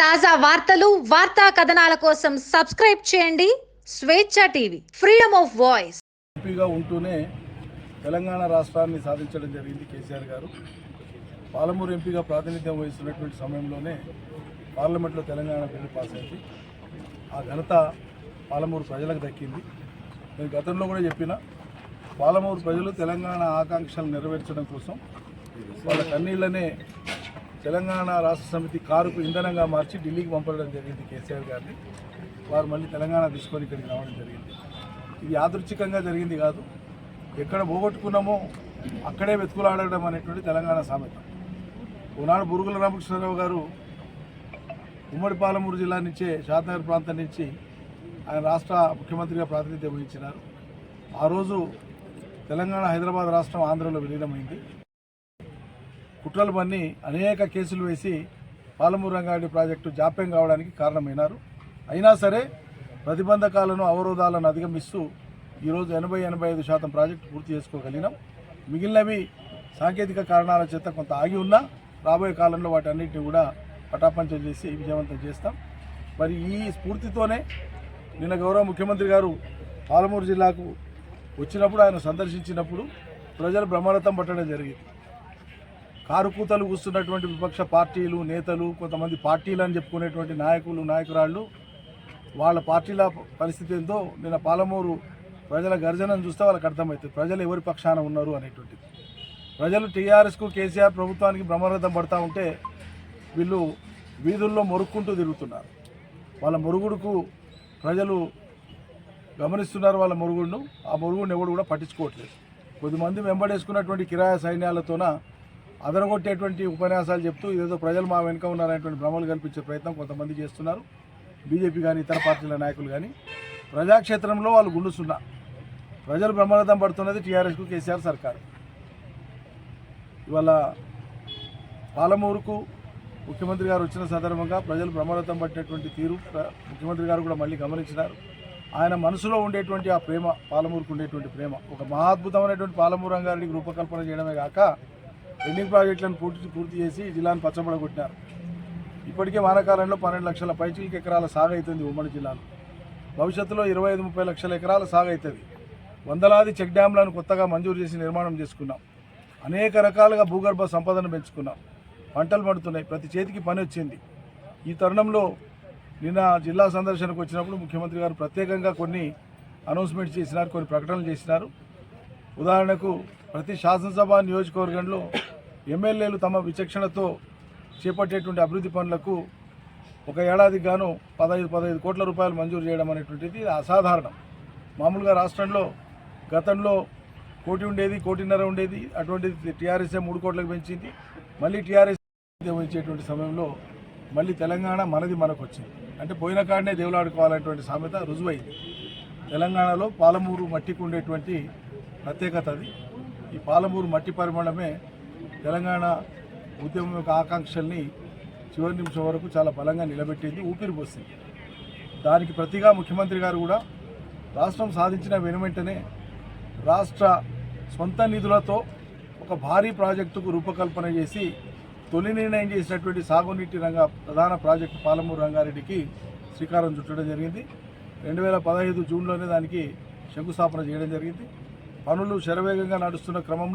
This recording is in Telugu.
తాజా వార్తలు వార్తా కథనాల కోసం సబ్స్క్రైబ్ చేయండి. స్వేచ్ఛ టీవీ ఫ్రీడమ్ ఆఫ్ వాయిస్. ఎంపీగా ఉంటూనే తెలంగాణ రాష్ట్రాన్ని సాధించడం జరిగింది కేసీఆర్ గారు. పాలమూరు ఎంపీగా ప్రాతినిధ్యం వహిస్తున్నటువంటి సమయంలోనే పార్లమెంట్లో తెలంగాణ బిల్లు పాస్ అయింది. ఆ ఘనత పాలమూరు ప్రజలకు దక్కింది. నేను గతంలో కూడా చెప్పిన పాలమూరు ప్రజలు తెలంగాణ ఆకాంక్షలు నెరవేర్చడం కోసం వాళ్ళ కన్నీళ్ళనే తెలంగాణ రాష్ట్ర సమితి కారుకు ఇంధనంగా మార్చి ఢిల్లీకి పంపడం జరిగింది కేసీఆర్ గారిని. వారు మళ్ళీ తెలంగాణ తీసుకొని ఇక్కడికి రావడం జరిగింది. ఇది యాదృచ్ఛికంగా జరిగింది కాదు. ఎక్కడ పోగొట్టుకున్నామో అక్కడే వెతుకులాడడం అనేటువంటి తెలంగాణ సామెత. ఓనాడు బురుగుల రామకృష్ణారావు గారు ఉమ్మడి పాలమూరు జిల్లా నుంచే షాద్నగర్ ప్రాంతం నుంచి ఆయన రాష్ట్ర ముఖ్యమంత్రిగా ప్రాతినిధ్యం వహించినారు. ఆ రోజు తెలంగాణ హైదరాబాద్ రాష్ట్రం ఆంధ్రలో విలీనమైంది. పెట్రోల్ బండ్ని అనేక కేసులు వేసి పాలమూరు రంగారెడ్డి ప్రాజెక్టు జాప్యం కావడానికి కారణమైనారు. అయినా సరే ప్రతిబంధకాలను అవరోధాలను అధిగమిస్తూ ఈరోజు ఎనభై ఎనభై ఐదు శాతం ప్రాజెక్టు పూర్తి చేసుకోగలిగినాం. మిగిలినవి సాంకేతిక కారణాల చేత కొంత ఆగి ఉన్నా రాబోయే కాలంలో వాటన్నిటిని కూడా పటాపంచం చేసి విజయవంతం చేస్తాం. మరి ఈ స్ఫూర్తితోనే నిన్న గౌరవ ముఖ్యమంత్రి గారు పాలమూరు జిల్లాకు వచ్చినప్పుడు ఆయన సందర్శించినప్పుడు ప్రజలు బ్రహ్మరథం పట్టడం జరిగింది. కారు కూతలు కూస్తున్నటువంటి విపక్ష పార్టీలు నేతలు కొంతమంది పార్టీలు అని చెప్పుకునేటువంటి నాయకులు నాయకురాళ్ళు వాళ్ళ పార్టీల పరిస్థితి ఏందో నిన్న పాలమూరు ప్రజల గర్జనను చూస్తే వాళ్ళకి అర్థమవుతుంది. ప్రజలు ఎవరి పక్షాన ఉన్నారు అనేటువంటిది. ప్రజలు టీఆర్ఎస్కు కేసీఆర్ ప్రభుత్వానికి బ్రహ్మరథం పడతా ఉంటే వీళ్ళు వీధుల్లో మొరుక్కుంటూ తిరుగుతున్నారు. వాళ్ళ మొరుగుడుకు ప్రజలు గమనిస్తున్నారు వాళ్ళ మురుగుడును. ఆ మొరుగుడిని ఎవడు కూడా పట్టించుకోవట్లేదు. కొద్దిమంది వెంబడేసుకున్నటువంటి కిరాయ సైన్యాలతోన అదరగొట్టేటువంటి ఉపన్యాసాలు చెప్తూ ఏదో ప్రజలు మా వెనుక ఉన్నారనేటువంటి భ్రమలు కల్పించే ప్రయత్నం కొంతమంది చేస్తున్నారు. బీజేపీ కానీ ఇతర పార్టీల నాయకులు కానీ ప్రజాక్షేత్రంలో వాళ్ళు గుండుస్తున్నా ప్రజలు బ్రహ్మరథం పడుతున్నది టీఆర్ఎస్కు కేసీఆర్ సర్కారు. ఇవాళ పాలమూరుకు ముఖ్యమంత్రి గారు వచ్చిన సందర్భంగా ప్రజలు బ్రహ్మరథం పట్టినటువంటి తీరు ప్ర- ముఖ్యమంత్రి గారు కూడా మళ్ళీ గమనించినారు. ఆయన మనసులో ఉండేటువంటి ఆ ప్రేమ పాలమూరుకు ఉండేటువంటి ప్రేమ. ఒక మహాద్భుతమైనటువంటి పాలమూరు రంగారెడ్డికి రూపకల్పన చేయడమే కాక పెండింగ్ ప్రాజెక్టులను పూర్తి పూర్తి చేసి జిల్లాను పచ్చబడగొట్టినారు ఇప్పటికే వానాకాలంలో పన్నెండు లక్షల పైచిలికి ఎకరాల సాగు అవుతుంది ఉమ్మడి జిల్లాలో. భవిష్యత్తులో ఇరవై ఐదు ముప్పై లక్షల ఎకరాల సాగు అవుతుంది. వందలాది చెక్ డ్యాంలను కొత్తగా మంజూరు చేసి నిర్మాణం చేసుకున్నాం. అనేక రకాలుగా భూగర్భ సంపదను పెంచుకున్నాం. పంటలు పడుతున్నాయి. ప్రతి చేతికి పని వచ్చింది. ఈ తరుణంలో నిన్న జిల్లా సందర్శనకు వచ్చినప్పుడు ముఖ్యమంత్రి గారు ప్రత్యేకంగా కొన్ని అనౌన్స్మెంట్ చేసినారు కొన్ని ప్రకటనలు చేసినారు. ఉదాహరణకు ప్రతి శాసనసభ నియోజకవర్గంలో ఎమ్మెల్యేలు తమ విచక్షణతో చేపట్టేటువంటి అభివృద్ధి పనులకు ఒక ఏడాదికి గాను పదహైదు పదహైదు కోట్ల రూపాయలు మంజూరు చేయడం అనేటువంటిది అసాధారణం. మామూలుగా రాష్ట్రంలో గతంలో కోటి ఉండేది కోటిన్నర ఉండేది అటువంటిది టీఆర్ఎస్ఏ మూడు కోట్లకు పెంచింది మళ్ళీ టీఆర్ఎస్ వహించేటువంటి సమయంలో మళ్ళీ తెలంగాణ మనది మనకు వచ్చింది అంటే పోయిన కాడనే దేవులాడుకోవాలనేటువంటి సామెత రుజువైంది. తెలంగాణలో పాలమూరు మట్టికి ఉండేటువంటి ప్రత్యేకత అది. ఈ పాలమూరు మట్టి పరిమాణమే తెలంగాణ ఉద్యమం యొక్క ఆకాంక్షల్ని చివరి నిమిషం వరకు చాలా బలంగా నిలబెట్టింది ఊపిరి పోసింది. దానికి ప్రతిగా ముఖ్యమంత్రి గారు కూడా రాష్ట్రం సాధించిన వెనువెంటనే రాష్ట్ర సొంత నిధులతో ఒక భారీ ప్రాజెక్టుకు రూపకల్పన చేసి తొలి నిర్ణయం చేసినటువంటి సాగునీటి రంగ ప్రధాన ప్రాజెక్టు పాలమూరు రంగారెడ్డికి శ్రీకారం చుట్టడం జరిగింది. రెండు వేల పదహైదు జూన్లోనే దానికి శంకుస్థాపన చేయడం జరిగింది. పనులు శరవేగంగా నడుస్తున్న క్రమంలో